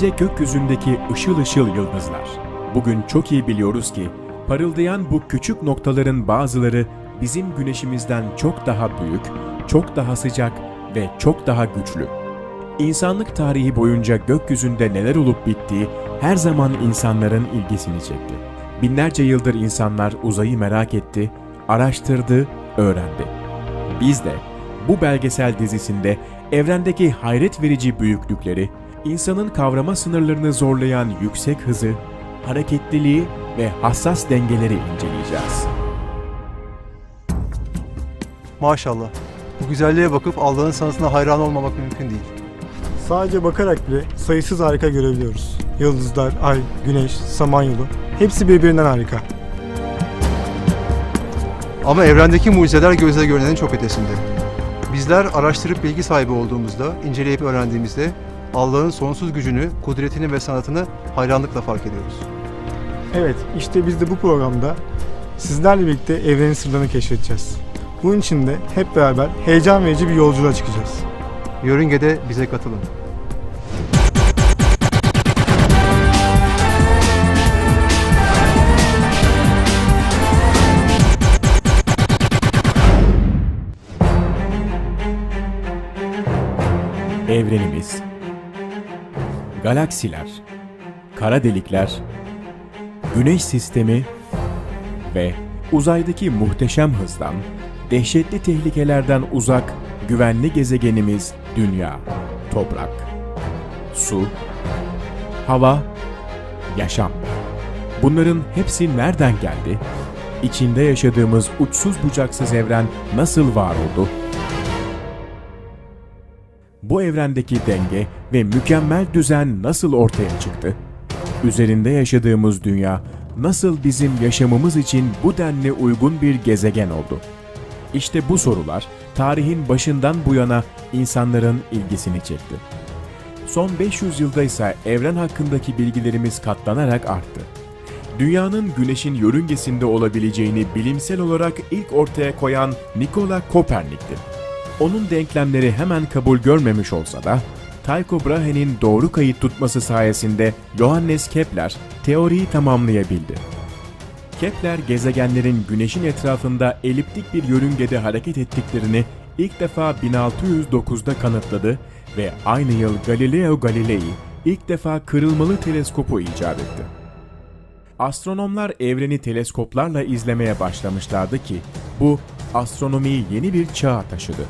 Gece gökyüzündeki ışıl ışıl yıldızlar. Bugün çok iyi biliyoruz ki parıldayan bu küçük noktaların bazıları bizim güneşimizden çok daha büyük, çok daha sıcak ve çok daha güçlü. İnsanlık tarihi boyunca gökyüzünde neler olup bittiği her zaman insanların ilgisini çekti. Binlerce yıldır insanlar uzayı merak etti, araştırdı, öğrendi. Biz de bu belgesel dizisinde evrendeki hayret verici büyüklükleri, insanın kavrama sınırlarını zorlayan yüksek hızı, hareketliliği ve hassas dengeleri inceleyeceğiz. Maşallah. Bu güzelliğe bakıp Allah'ın sanatına hayran olmamak mümkün değil. Sadece bakarak bile sayısız harika görebiliyoruz. Yıldızlar, ay, güneş, samanyolu hepsi birbirinden harika. Ama evrendeki mucizeler gözle görünenin çok ötesinde. Bizler araştırıp bilgi sahibi olduğumuzda, inceleyip öğrendiğimizde Allah'ın sonsuz gücünü, kudretini ve sanatını hayranlıkla fark ediyoruz. Evet, işte biz de bu programda sizlerle birlikte evrenin sırlarını keşfedeceğiz. Bunun için de hep beraber heyecan verici bir yolculuğa çıkacağız. Yörüngede bize katılın. Evrenimiz, galaksiler, kara delikler, güneş sistemi ve uzaydaki muhteşem hızdan, dehşetli tehlikelerden uzak güvenli gezegenimiz Dünya, toprak, su, hava, yaşam. Bunların hepsi nereden geldi? İçinde yaşadığımız uçsuz bucaksız evren nasıl var oldu? Bu evrendeki denge ve mükemmel düzen nasıl ortaya çıktı? Üzerinde yaşadığımız dünya nasıl bizim yaşamımız için bu denli uygun bir gezegen oldu? İşte bu sorular tarihin başından bu yana insanların ilgisini çekti. Son 500 yılda ise evren hakkındaki bilgilerimiz katlanarak arttı. Dünyanın güneşin yörüngesinde olabileceğini bilimsel olarak ilk ortaya koyan Nikola Kopernik'ti. Onun denklemleri hemen kabul görmemiş olsa da, Tycho Brahe'nin doğru kayıt tutması sayesinde Johannes Kepler teoriyi tamamlayabildi. Kepler gezegenlerin güneşin etrafında eliptik bir yörüngede hareket ettiklerini ilk defa 1609'da kanıtladı ve aynı yıl Galileo Galilei ilk defa kırılmalı teleskopu icat etti. Astronomlar evreni teleskoplarla izlemeye başlamışlardı ki bu astronomiyi yeni bir çağa taşıdı.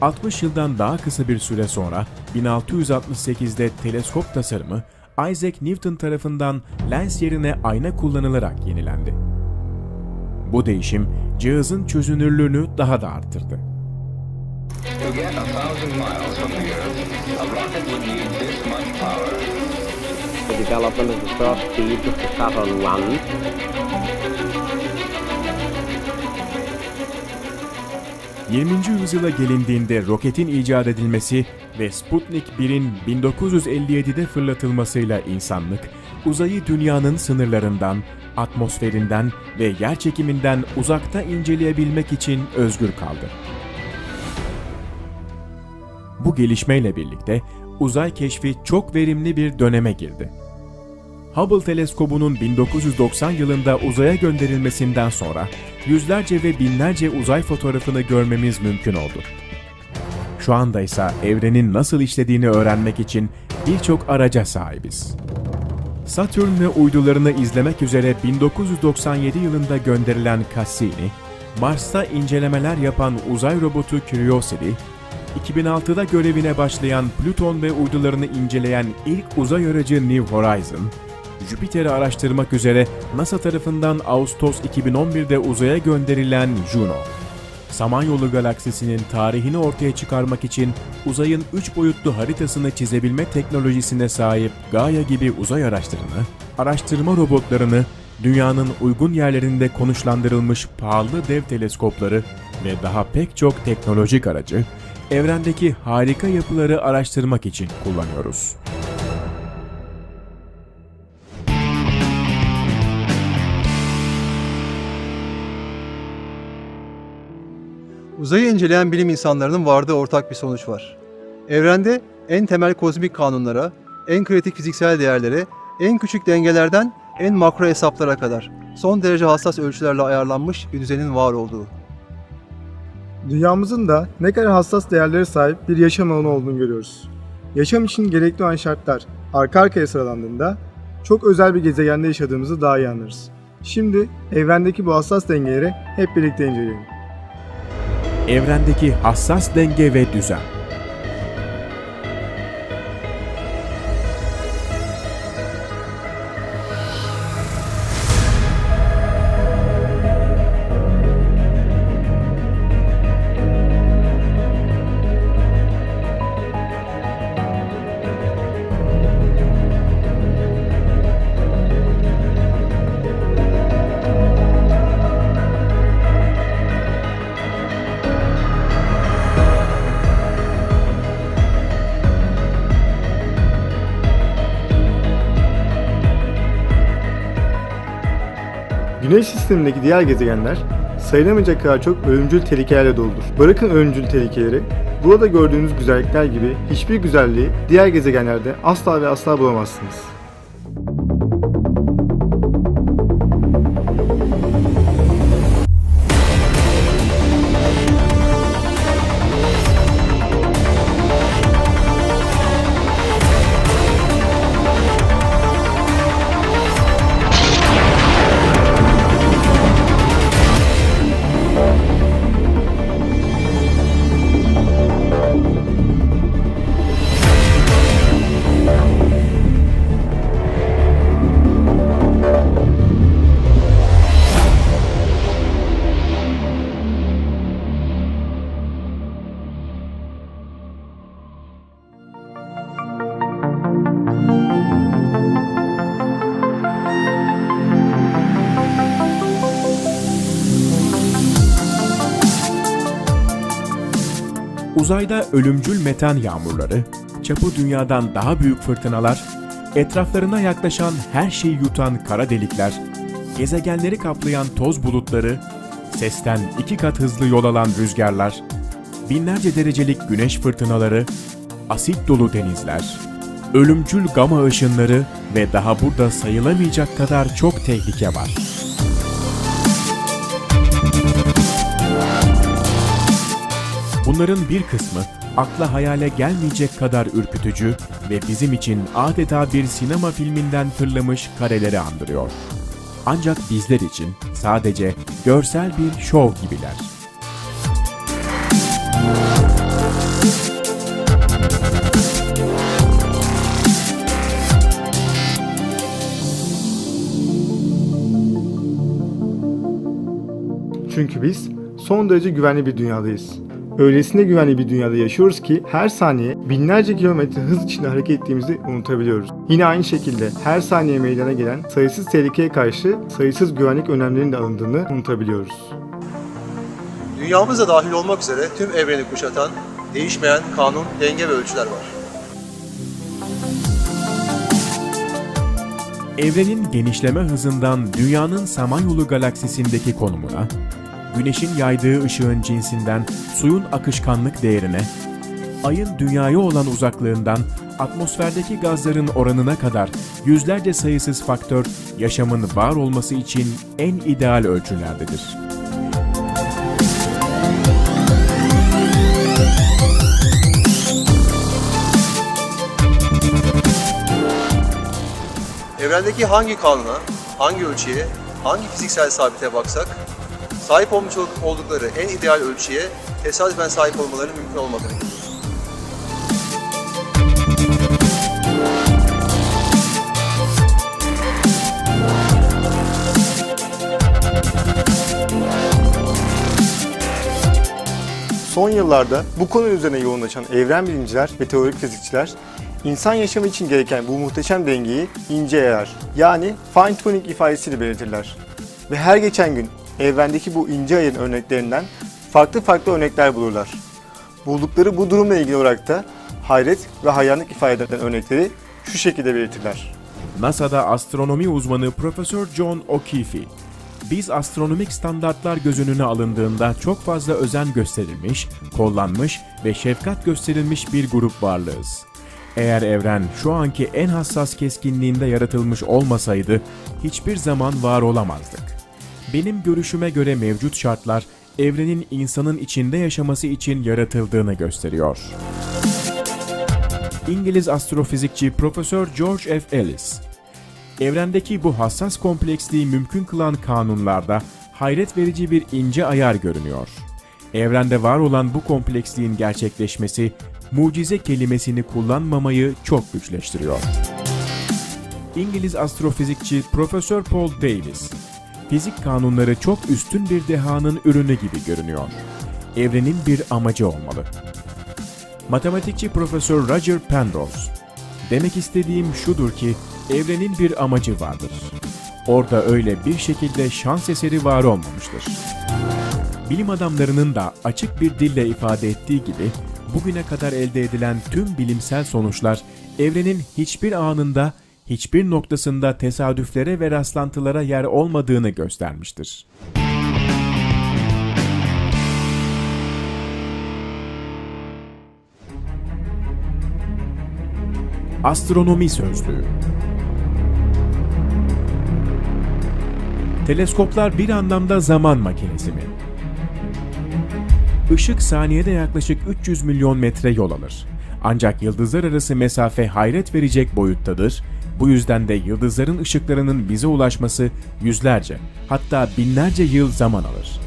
60 yıldan daha kısa bir süre sonra 1668'de teleskop tasarımı Isaac Newton tarafından lens yerine ayna kullanılarak yenilendi. Bu değişim cihazın çözünürlüğünü daha da arttırdı. The development of the first speed of the Saturn I. 20. yüzyıla gelindiğinde roketin icat edilmesi ve Sputnik 1'in 1957'de fırlatılmasıyla insanlık, uzayı dünyanın sınırlarından, atmosferinden ve yerçekiminden uzakta inceleyebilmek için özgür kaldı. Bu gelişmeyle birlikte uzay keşfi çok verimli bir döneme girdi. Hubble teleskobunun 1990 yılında uzaya gönderilmesinden sonra yüzlerce ve binlerce uzay fotoğrafını görmemiz mümkün oldu. Şu anda ise evrenin nasıl işlediğini öğrenmek için birçok araca sahibiz. Satürn ve uydularını izlemek üzere 1997 yılında gönderilen Cassini, Mars'ta incelemeler yapan uzay robotu Curiosity, 2006'da görevine başlayan Plüton ve uydularını inceleyen ilk uzay aracı New Horizon, Jüpiter'i araştırmak üzere NASA tarafından Ağustos 2011'de uzaya gönderilen Juno, Samanyolu galaksisinin tarihini ortaya çıkarmak için uzayın 3 boyutlu haritasını çizebilme teknolojisine sahip Gaia gibi uzay araçlarını, araştırma robotlarını, dünyanın uygun yerlerinde konuşlandırılmış pahalı dev teleskopları ve daha pek çok teknolojik aracı, evrendeki harika yapıları araştırmak için kullanıyoruz. Uzayı inceleyen bilim insanlarının vardığı ortak bir sonuç var. Evrende en temel kozmik kanunlara, en kritik fiziksel değerlere, en küçük dengelerden en makro hesaplara kadar son derece hassas ölçülerle ayarlanmış bir düzenin var olduğu. Dünyamızın da ne kadar hassas değerlere sahip bir yaşam alanı olduğunu görüyoruz. Yaşam için gerekli olan şartlar arka arkaya sıralandığında çok özel bir gezegende yaşadığımızı daha iyi anlarız. Şimdi evrendeki bu hassas dengeleri hep birlikte inceleyelim. Evrendeki hassas denge ve düzen. Güneş sistemindeki diğer gezegenler sayılamayacak kadar çok ölümcül tehlikelerle doludur. Bırakın ölümcül tehlikeleri, burada gördüğünüz güzellikler gibi hiçbir güzelliği diğer gezegenlerde asla ve asla bulamazsınız. Uzayda ölümcül metan yağmurları, çapı dünyadan daha büyük fırtınalar, etraflarına yaklaşan her şeyi yutan kara delikler, gezegenleri kaplayan toz bulutları, sesten iki kat hızlı yol alan rüzgarlar, binlerce derecelik güneş fırtınaları, asit dolu denizler, ölümcül gama ışınları ve daha burada sayılamayacak kadar çok tehlike var. Bunların bir kısmı akla hayale gelmeyecek kadar ürkütücü ve bizim için adeta bir sinema filminden fırlamış kareleri andırıyor. Ancak bizler için sadece görsel bir şov gibiler. Çünkü biz son derece güvenli bir dünyadayız. Öylesine güvenli bir dünyada yaşıyoruz ki her saniye binlerce kilometre hız içinde hareket ettiğimizi unutabiliyoruz. Yine aynı şekilde her saniye meydana gelen sayısız tehlikeye karşı sayısız güvenlik önlemlerinin de alındığını unutabiliyoruz. Dünyamız da dahil olmak üzere tüm evreni kuşatan değişmeyen kanun, denge ve ölçüler var. Evrenin genişleme hızından dünyanın Samanyolu galaksisindeki konumuna, güneşin yaydığı ışığın cinsinden suyun akışkanlık değerine, ayın dünyaya olan uzaklığından atmosferdeki gazların oranına kadar yüzlerce sayısız faktör yaşamın var olması için en ideal ölçülerdedir. Evrendeki hangi kanuna, hangi ölçüye, hangi fiziksel sabite baksak, sahip olmuş oldukları en ideal ölçüye tesadüfen sahip olmaları mümkün olmadığını görüyoruz. Son yıllarda bu konu üzerine yoğunlaşan evren bilimciler ve teorik fizikçiler insan yaşamı için gereken bu muhteşem dengeyi ince ayar yani fine tuning ifadesiyle belirtirler. Ve her geçen gün evrendeki bu ince ayarın örneklerinden farklı farklı örnekler bulurlar. Buldukları bu durumla ilgili olarak da hayret ve hayranlık ifade eden örnekleri şu şekilde belirtirler. NASA'da astronomi uzmanı Profesör John O'Keefe, biz astronomik standartlar göz önüne alındığında çok fazla özen gösterilmiş, kollanmış ve şefkat gösterilmiş bir grup varlığız. Eğer evren şu anki en hassas keskinliğinde yaratılmış olmasaydı hiçbir zaman var olamazdık. Benim görüşüme göre mevcut şartlar evrenin insanın içinde yaşaması için yaratıldığını gösteriyor. İngiliz astrofizikçi Profesör George F. Ellis, evrendeki bu hassas kompleksliği mümkün kılan kanunlarda hayret verici bir ince ayar görünüyor. Evrende var olan bu kompleksliğin gerçekleşmesi, mucize kelimesini kullanmamayı çok güçleştiriyor. İngiliz astrofizikçi Profesör Paul Davies, fizik kanunları çok üstün bir dehanın ürünü gibi görünüyor. Evrenin bir amacı olmalı. Matematikçi Profesör Roger Penrose, demek istediğim şudur ki evrenin bir amacı vardır. Orada öyle bir şekilde şans eseri var olmamıştır. Bilim adamlarının da açık bir dille ifade ettiği gibi bugüne kadar elde edilen tüm bilimsel sonuçlar evrenin hiçbir anında, hiçbir noktasında tesadüflere ve rastlantılara yer olmadığını göstermiştir. Astronomi Sözlüğü Teleskoplar bir anlamda zaman makinesi mi? Işık saniyede yaklaşık 300 milyon metre yol alır. Ancak yıldızlar arası mesafe hayret verecek boyuttadır. Bu yüzden de yıldızların ışıklarının bize ulaşması yüzlerce, hatta binlerce yıl zaman alır.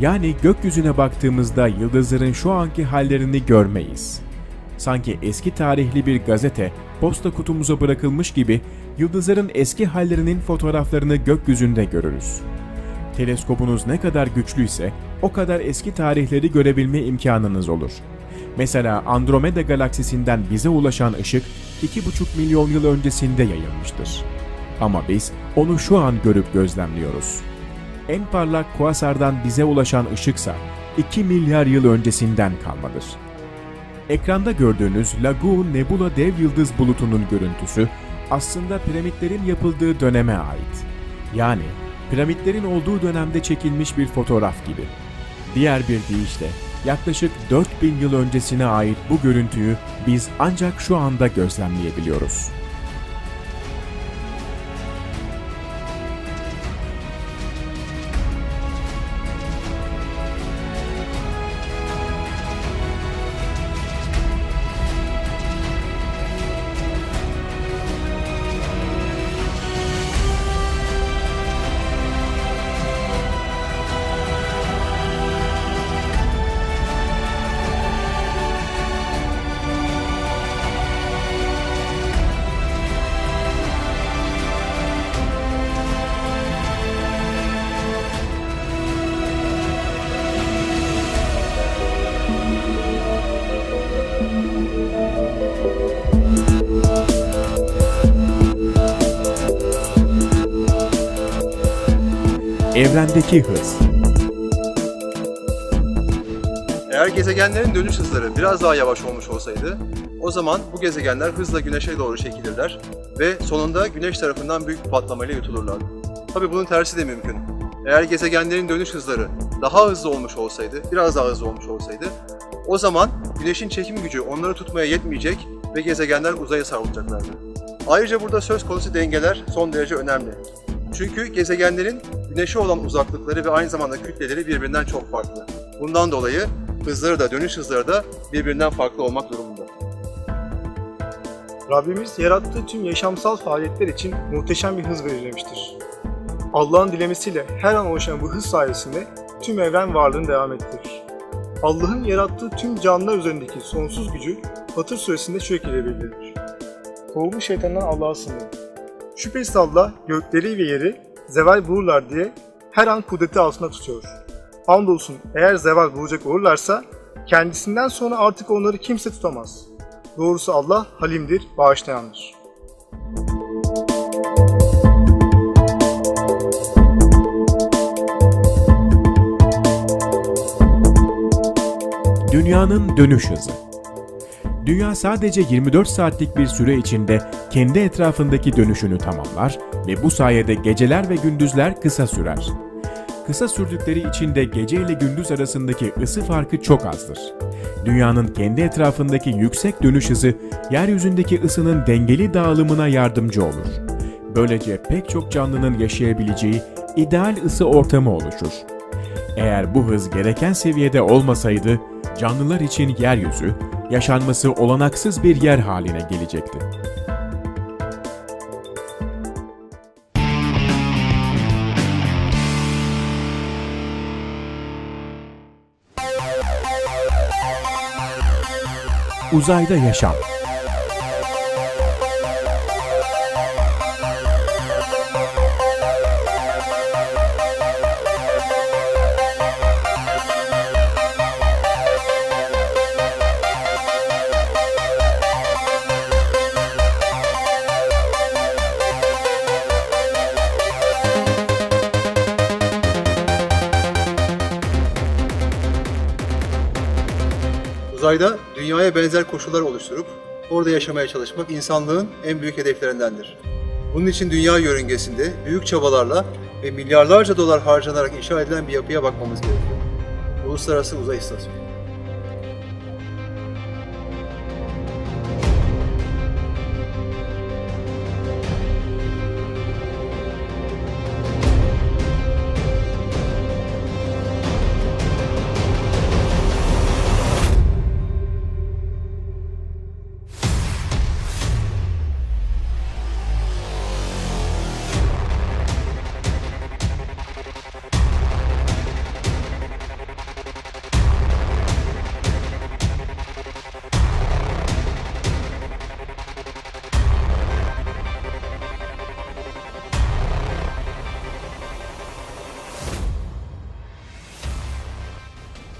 Yani gökyüzüne baktığımızda yıldızların şu anki hallerini görmeyiz. Sanki eski tarihli bir gazete posta kutumuza bırakılmış gibi yıldızların eski hallerinin fotoğraflarını gökyüzünde görürüz. Teleskopunuz ne kadar güçlüyse o kadar eski tarihleri görebilme imkanınız olur. Mesela Andromeda galaksisinden bize ulaşan ışık 2,5 milyon yıl öncesinde yayılmıştır. Ama biz onu şu an görüp gözlemliyoruz. En parlak kuasardan bize ulaşan ışıksa 2 milyar yıl öncesinden kalmadır. Ekranda gördüğünüz Lagoon Nebula dev yıldız bulutunun görüntüsü aslında piramitlerin yapıldığı döneme ait. Yani piramitlerin olduğu dönemde çekilmiş bir fotoğraf gibi. Diğer bir deyişle yaklaşık 4000 yıl öncesine ait bu görüntüyü biz ancak şu anda gözlemleyebiliyoruz. Evrendeki hız Eğer gezegenlerin dönüş hızları biraz daha yavaş olmuş olsaydı, o zaman bu gezegenler hızla güneşe doğru çekilirler ve sonunda güneş tarafından büyük bir patlamayla yutulurlar. Tabii bunun tersi de mümkün. Eğer gezegenlerin dönüş hızları daha hızlı olmuş olsaydı, biraz daha hızlı olmuş olsaydı, o zaman güneşin çekim gücü onları tutmaya yetmeyecek ve gezegenler uzaya savrulacaklardı. Ayrıca burada söz konusu dengeler son derece önemli. Çünkü gezegenlerin güneşe olan uzaklıkları ve aynı zamanda kütleleri birbirinden çok farklı. Bundan dolayı hızları da dönüş hızları da birbirinden farklı olmak durumunda. Rabbimiz yarattığı tüm yaşamsal faaliyetler için muhteşem bir hız belirlemiştir. Allah'ın dilemesiyle her an oluşan bu hız sayesinde tüm evren varlığını devam ettirir. Allah'ın yarattığı tüm canlılar üzerindeki sonsuz gücü Fatır suresinde şu şekilde bildirilir. Kovulmuş şeytandan Allah'a sığınırım. Şüphesiz Allah gökleri ve yeri zeval bulurlar diye her an kudreti altında tutuyor. Andolsun eğer zeval bulacak olurlarsa kendisinden sonra artık onları kimse tutamaz. Doğrusu Allah halimdir, bağışlayandır. Dünyanın dönüş hızı. Dünya sadece 24 saatlik bir süre içinde kendi etrafındaki dönüşünü tamamlar ve bu sayede geceler ve gündüzler kısa sürer. kısa sürdükleri için de gece ile gündüz arasındaki ısı farkı çok azdır. Dünyanın kendi etrafındaki yüksek dönüş hızı yeryüzündeki ısının dengeli dağılımına yardımcı olur. Böylece pek çok canlının yaşayabileceği ideal ısı ortamı oluşur. Eğer bu hız gereken seviyede olmasaydı, canlılar için yeryüzü, yaşanması olanaksız bir yer haline gelecekti. Uzayda yaşam dünyaya benzer koşullar oluşturup orada yaşamaya çalışmak insanlığın en büyük hedeflerindendir. Bunun için dünya yörüngesinde büyük çabalarla ve milyarlarca dolar harcanarak inşa edilen bir yapıya bakmamız gerekiyor. Uluslararası Uzay İstasyonu.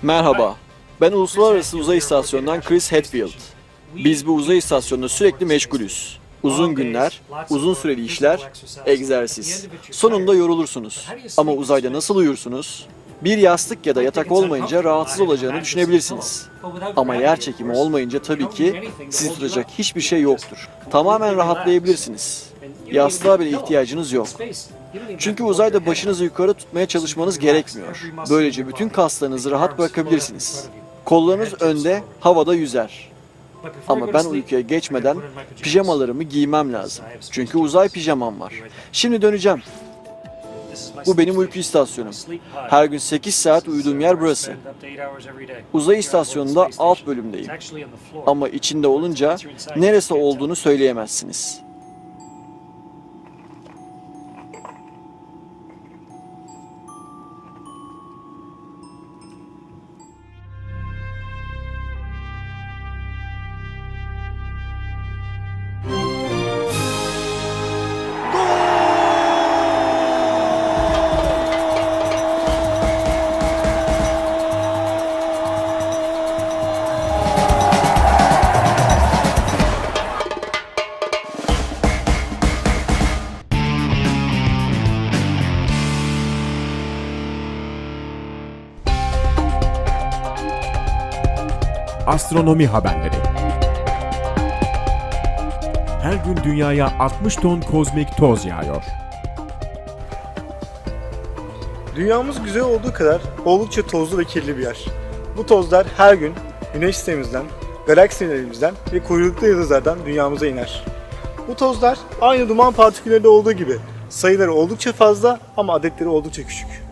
Merhaba, ben Uluslararası Uzay İstasyonu'ndan Chris Hadfield. Biz bu uzay istasyonunda sürekli meşgulüz. Uzun günler, uzun süreli işler, egzersiz. Sonunda yorulursunuz. Ama uzayda nasıl uyursunuz? Bir yastık ya da yatak olmayınca rahatsız olacağını düşünebilirsiniz. Ama yer çekimi olmayınca tabii ki sizi tutacak hiçbir şey yoktur. Tamamen rahatlayabilirsiniz. Yastığa bile ihtiyacınız yok. Çünkü uzayda başınızı yukarı tutmaya çalışmanız gerekmiyor. Böylece bütün kaslarınızı rahat bırakabilirsiniz. Kollarınız önde, havada yüzer. Ama ben uykuya geçmeden pijamalarımı giymem lazım. Çünkü uzay pijamam var. Şimdi döneceğim. Bu benim uyku istasyonum. Her gün 8 saat uyuduğum yer burası. Uzay istasyonunda alt bölümdeyim. Ama içinde olunca neresi olduğunu söyleyemezsiniz. Astronomi haberleri. Her gün dünyaya 60 ton kozmik toz yağıyor. Dünyamız güzel olduğu kadar oldukça tozlu ve kirli bir yer. Bu tozlar her gün Güneş sistemimizden, galaksilerimizden ve kuyruklu yıldızlardan dünyamıza iner. Bu tozlar aynı duman partiküllerinde olduğu gibi sayıları oldukça fazla ama adetleri oldukça küçük.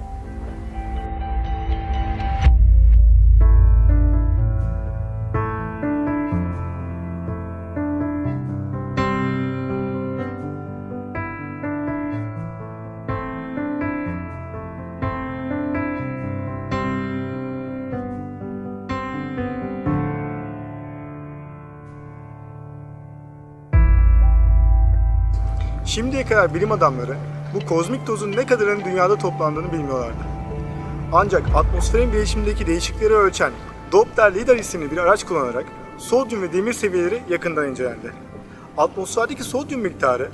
Şimdiye kadar bilim adamları bu kozmik tozun ne kadarının dünyada toplandığını bilmiyorlardı. Ancak atmosferin bileşimindeki değişiklikleri ölçen Doppler LIDAR isimli bir araç kullanarak sodyum ve demir seviyeleri yakından incelendi. Atmosferdeki sodyum miktarı,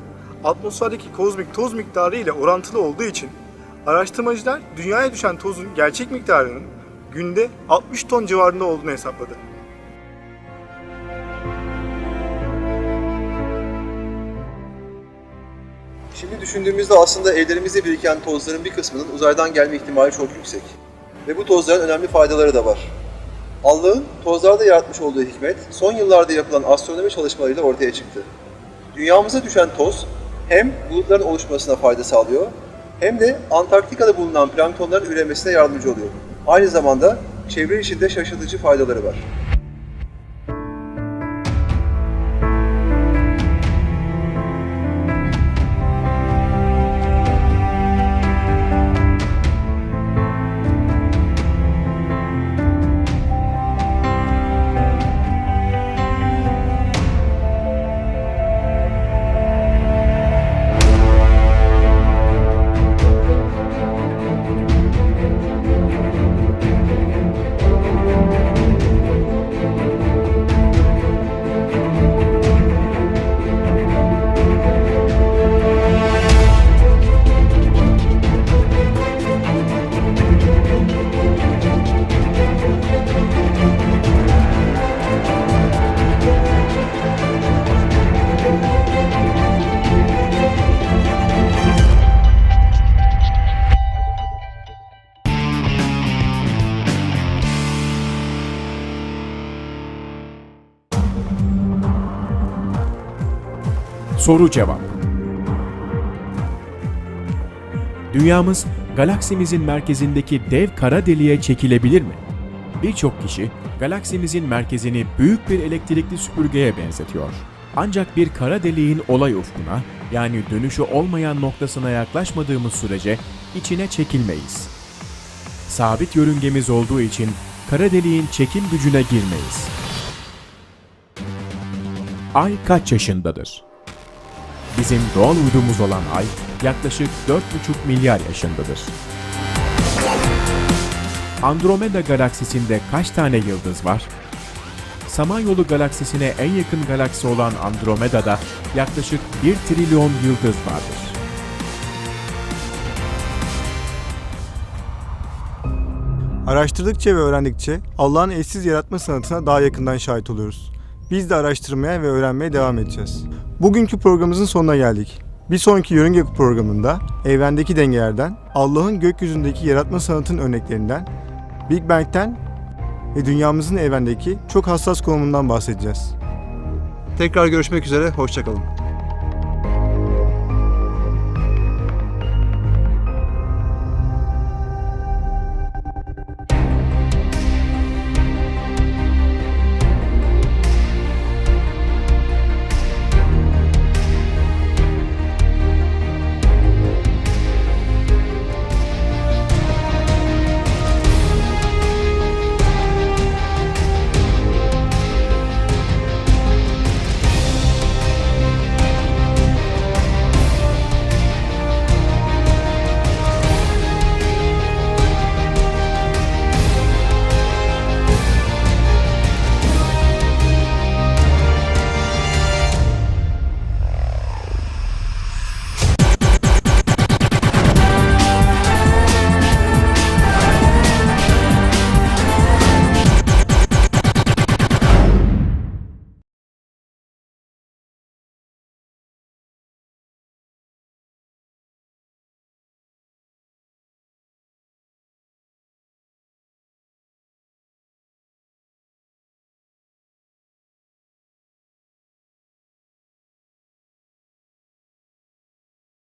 atmosferdeki kozmik toz miktarı ile orantılı olduğu için araştırmacılar dünyaya düşen tozun gerçek miktarının günde 60 ton civarında olduğunu hesapladı. Düşündüğümüzde aslında evlerimizde biriken tozların bir kısmının uzaydan gelme ihtimali çok yüksek. Ve bu tozların önemli faydaları da var. Allah'ın tozlarda yaratmış olduğu hikmet son yıllarda yapılan astronomi çalışmalarıyla ortaya çıktı. Dünyamıza düşen toz hem bulutların oluşmasına fayda sağlıyor hem de Antarktika'da bulunan planktonların üremesine yardımcı oluyor. Aynı zamanda çevre için de şaşırtıcı faydaları var. Soru cevap. Dünyamız galaksimizin merkezindeki dev kara deliğe çekilebilir mi? Birçok kişi galaksimizin merkezini büyük bir elektrikli süpürgeye benzetiyor. Ancak bir kara deliğin olay ufkuna yani dönüşü olmayan noktasına yaklaşmadığımız sürece içine çekilmeyiz. Sabit yörüngemiz olduğu için kara deliğin çekim gücüne girmeyiz. Ay kaç yaşındadır? Bizim doğal uydumuz olan Ay yaklaşık 4,5 milyar yaşındadır. Andromeda galaksisinde kaç tane yıldız var? Samanyolu galaksisine en yakın galaksi olan Andromeda'da yaklaşık 1 trilyon yıldız vardır. Araştırdıkça ve öğrendikçe Allah'ın eşsiz yaratma sanatına daha yakından şahit oluyoruz. Biz de araştırmaya ve öğrenmeye devam edeceğiz. Bugünkü programımızın sonuna geldik. Bir sonraki Yörünge programında evrendeki dengelerden, Allah'ın gökyüzündeki yaratma sanatının örneklerinden, Big Bang'ten ve dünyamızın evrendeki çok hassas konumundan bahsedeceğiz. Tekrar görüşmek üzere, hoşçakalın.